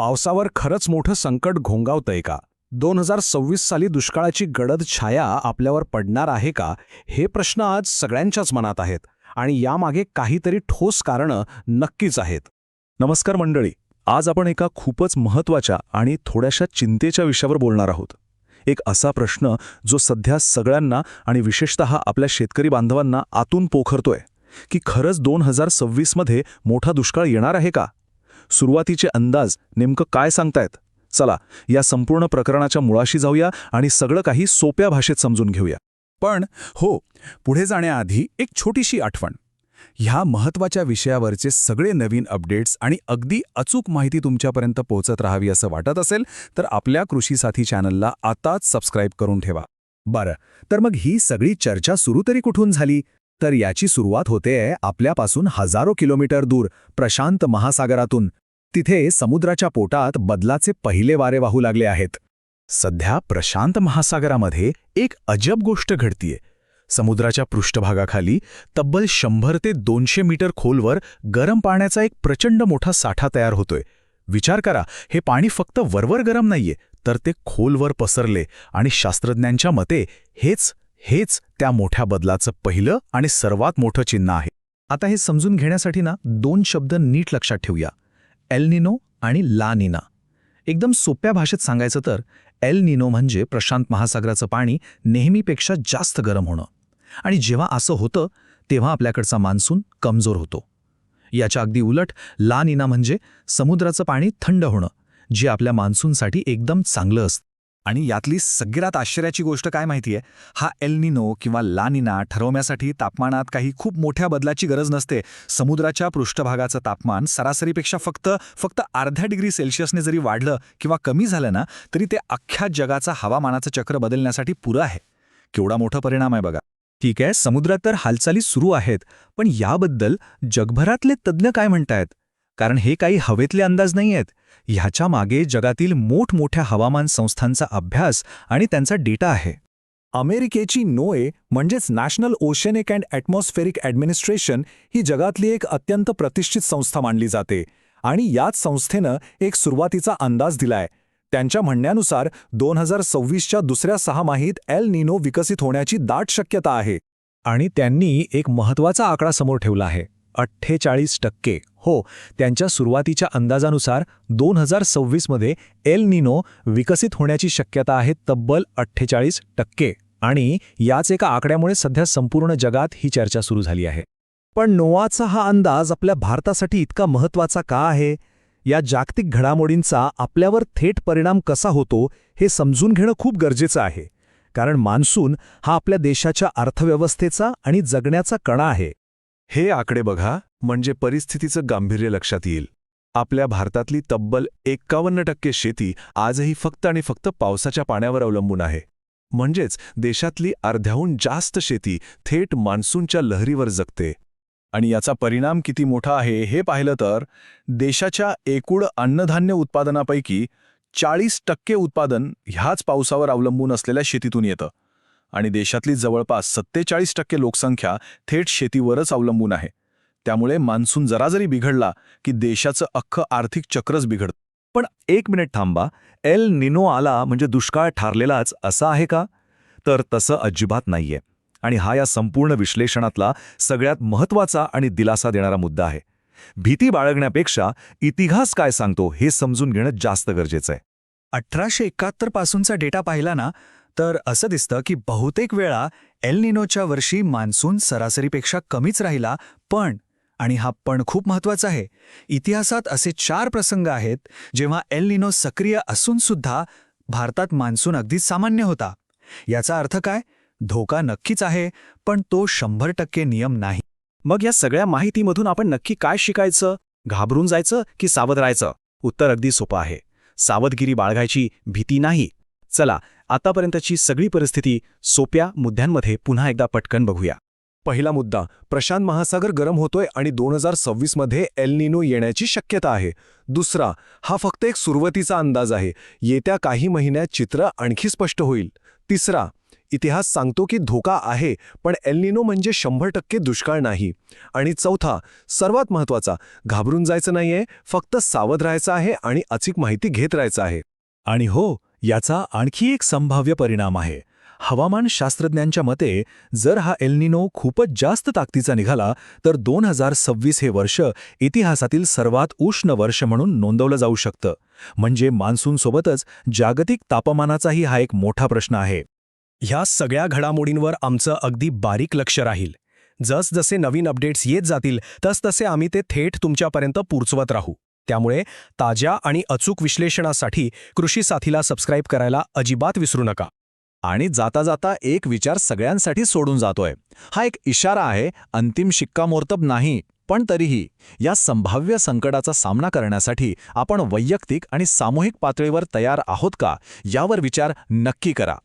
पावसावर खरंच मोठं संकट घोंगावतंय का? दोन हजार सव्वीस साली दुष्काळाची गडद छाया आपल्यावर पडणार आहे का? हे प्रश्न आज सगळ्यांच्याच मनात आहेत आणि यामागे काहीतरी ठोस कारणं नक्कीच आहेत. नमस्कार मंडळी आज आपण एका खूपच महत्त्वाच्या आणि थोड्याशा चिंतेच्या विषयावर बोलणार आहोत. एक असा प्रश्न जो सध्या सगळ्यांना आणि विशेषतः आपल्या शेतकरी बांधवांना आतून पोखरतोय की खरंच दोन हजार सव्वीसमध्ये मोठा दुष्काळ येणार आहे का? सुरुवातीचे अंदाज नेमकं काय सांगतायत? चला या संपूर्ण प्रकरणाच्या मुळाशी जाऊया आणि सगळं काही सोप्या भाषेत समजून घेऊया. पण हो पुढे जाण्याआधी एक छोटीशी आठवण. ह्या महत्त्वाच्या विषयावरचे सगळे नवीन अपडेट्स आणि अगदी अचूक माहिती तुमच्यापर्यंत पोहोचत राहावी असं वाटत असेल तर आपल्या कृषी साथी चॅनलला आताच सबस्क्राईब करून ठेवा. बरं तर मग ही सगळी चर्चा सुरू तरी कुठून झाली? तर याची सुरुवात होते आपल्यापासून हजारो किलोमीटर दूर प्रशांत महासागरातून. तिथे समुद्राच्या पोटात बदलाचे पहिले वारे वाहू लागले आहेत. सध्या प्रशांत महासागरामध्ये एक अजब गोष्ट घडतीये. समुद्राच्या पृष्ठभागाखाली तब्बल शंभर ते दोनशे मीटर खोलवर गरम पाण्याचा एक प्रचंड मोठा साठा तयार होतोय. विचार करा हे पाणी फक्त वरवर गरम नाहीये तर ते खोलवर पसरले आणि शास्त्रज्ञांच्या मते हेच हेच त्या मोठ्या बदलाचं पहिलं आणि सर्वात मोठं चिन्ह आहे. आता हे समजून घेण्यासाठी ना दोन शब्द नीट लक्षात ठेवूया. एल निनो आणि ला निना. एकदम सोप्या भाषेत सांगायचं तर एल निनो म्हणजे प्रशांत महासागराचं पाणी नेहमीपेक्षा जास्त गरम होणं. आणि जेव्हा असं होतं तेव्हा आपल्याकडचा मान्सून कमजोर होतो. याच्या अगदी उलट ला निना म्हणजे समुद्राचं पाणी थंड होणं जे आपल्या मान्सूनसाठी एकदम चांगलं असतं. आणि यातली सगळ्यात आश्चर्याची गोष्ट काय माहितीये? हा एलनिनो किंवा लानिना ठरवण्यासाठी तापमानात काही खूप मोठ्या बदलाची गरज नसते. समुद्राच्या पृष्ठभागाचं तापमान सरासरीपेक्षा फक्त फक्त अर्ध्या डिग्री सेल्सिअसने जरी वाढलं किंवा कमी झालं ना तरी ते अख्ख्या जगाचा हवामानाचं चक्र बदलण्यासाठी पुरं आहे. केवढा मोठा परिणाम आहे बघा. ठीक आहे समुद्रात तर हालचाली सुरू आहेत पण याबद्दल जगभरातले तज्ज्ञ काय म्हणतायत? कारण हे काही हवेतले अंदाज नाही आहेत ह्याच्या मागे जगातील मोठमोठ्या हवामान संस्थांचा अभ्यास आणि त्यांचा डेटा आहे. अमेरिकेची नोए म्हणजेच national oceanic and atmospheric administration ही जगातली एक अत्यंत प्रतिष्ठित संस्था मानली जाते आणि याच संस्थेनं एक सुरुवातीचा अंदाज दिलाय. त्यांच्या म्हणण्यानुसार दोन हजार सव्वीसच्या दुसऱ्या सहामाहीत एल निनो विकसित होण्याची दाट शक्यता आहे आणि त्यांनी एक महत्त्वाचा आकडा समोर ठेवला आहे अठ्ठेचाळीस टक्के. हो त्यांच्या सुरुवातीच्या अंदाजानुसार दोन हजार सव्वीसमध्ये एल निनो विकसित होण्याची शक्यता आहे तब्बल अठ्ठेचाळीस टक्के आणि याच एका आकड्यामुळे सध्या संपूर्ण जगात ही चर्चा सुरू झाली आहे. पण नोवाचा हा अंदाज आपल्या भारतासाठी इतका महत्त्वाचा का आहे? या जागतिक घडामोडींचा आपल्यावर थेट परिणाम कसा होतो हे समजून घेणं खूप गरजेचं आहे. कारण मान्सून हा आपल्या देशाच्या अर्थव्यवस्थेचा आणि जगण्याचा कणा आहे. हे आकडे बघा म्हणजे परिस्थितीचं गांभीर्य लक्षात येईल. आपल्या भारतातली तब्बल एक्कावन्न टक्के शेती आजही फक्त आणि फक्त पावसाच्या पाण्यावर अवलंबून आहे. म्हणजेच देशातली अर्ध्याहून जास्त शेती थेट मान्सूनच्या लहरीवर जगते. आणि याचा परिणाम किती मोठा आहे हे पाहिलं तर देशाच्या एकूण अन्नधान्य उत्पादनापैकी चाळीस टक्के उत्पादन ह्याच पावसावर अवलंबून असलेल्या शेतीतून येतं. आणि देशातली जवळपास सत्तेचाळीस टक्के लोकसंख्या थेट शेतीवरच अवलंबून आहे. त्यामुळे मान्सून जरा जरी बिघडला की देशाचं अख्खं आर्थिक चक्रच बिघडतं. पण एक मिनिट थांबा. एल निनो आला म्हणजे दुष्काळ ठरलेलाच असा आहे का? तर तसं अजिबात नाहीये. आणि हा या संपूर्ण विश्लेषणातला सगळ्यात महत्त्वाचा आणि दिलासा देणारा मुद्दा आहे. भीती बाळगण्यापेक्षा इतिहास काय सांगतो हे समजून घेणं जास्त गरजेचं आहे. अठराशे एकाहत्तर पासूनचा डेटा पाहिला ना तर असं दिसतं की बहुतेक वेळा एल निनोच्या वर्षी मान्सून सरासरीपेक्षा कमीच राहिला पण आणि हा पण खूप महत्त्वाचा आहे इतिहासात असे चार प्रसंग आहेत जेव्हा एल निनो सक्रिय असून सुद्धा भारतात मान्सून अगदी सामान्य होता. याचा अर्थ काय? धोका नक्कीच आहे पण तो शंभर टक्के नियम नाही. मग या सगळ्या माहितीमधून आपण नक्की काय शिकायचं? घाबरून जायचं की सावध राहायचं? उत्तर अगदी सोपं आहे. सावधगिरी बाळगायची भीती नाही. चला आतापर्यंतची सगळी परिस्थिती सोप्या मुद्द्यांमध्ये पुन्हा एकदा पटकन बघूया. पहिला मुद्दा प्रशांत महासागर गरम होतोय आणि दोन हजार सव्वीसमध्ये एलनिनो येण्याची शक्यता आहे. दुसरा हा फक्त एक सुरुवातीचा अंदाज आहे. येत्या काही महिन्यात चित्र आणखी स्पष्ट होईल. तिसरा इतिहास सांगतो की धोका आहे पण एलनिनो म्हणजे शंभर टक्के दुष्काळ नाही. आणि चौथा सर्वात महत्त्वाचा घाबरून जायचं नाहीये फक्त सावध राहायचं आहे आणि अचूक माहिती घेत राहायचं आहे. आणि हो याचा आणखी एक संभाव्य परिणाम आहे. हवामान शास्त्रज्ञांच्या मते जर हा एल्निनो खूपच जास्त ताकदीचा निघाला तर दोन हजार सव्वीस हे वर्ष इतिहासातील सर्वात उष्ण वर्ष म्हणून नोंदवलं जाऊ शकतं. म्हणजे मान्सूनसोबतच जागतिक तापमानाचाही हा एक मोठा प्रश्न आहे. ह्या सगळ्या घडामोडींवर आमचं अगदी बारीक लक्ष राहील. जसजसे नवीन अपडेट्स येत जातील तसतसे आम्ही ते थेट तुमच्यापर्यंत पोचवत राहू. त्यामुळे ताज्या आणि अचूक विश्लेषणासाठी कृषी साथीला सबस्क्राईब करायला अजिबात विसरू नका. आणि जाता जाता एक विचार सगळ्यांसाठी सोडून जातोय. हा एक इशारा आहे अंतिम शिक्कामोर्तब नाही पण तरीही या संभाव्य संकटाचा सामना करण्यासाठी आपण वैयक्तिक आणि सामूहिक पातळीवर तयार आहोत का यावर विचार नक्की करा.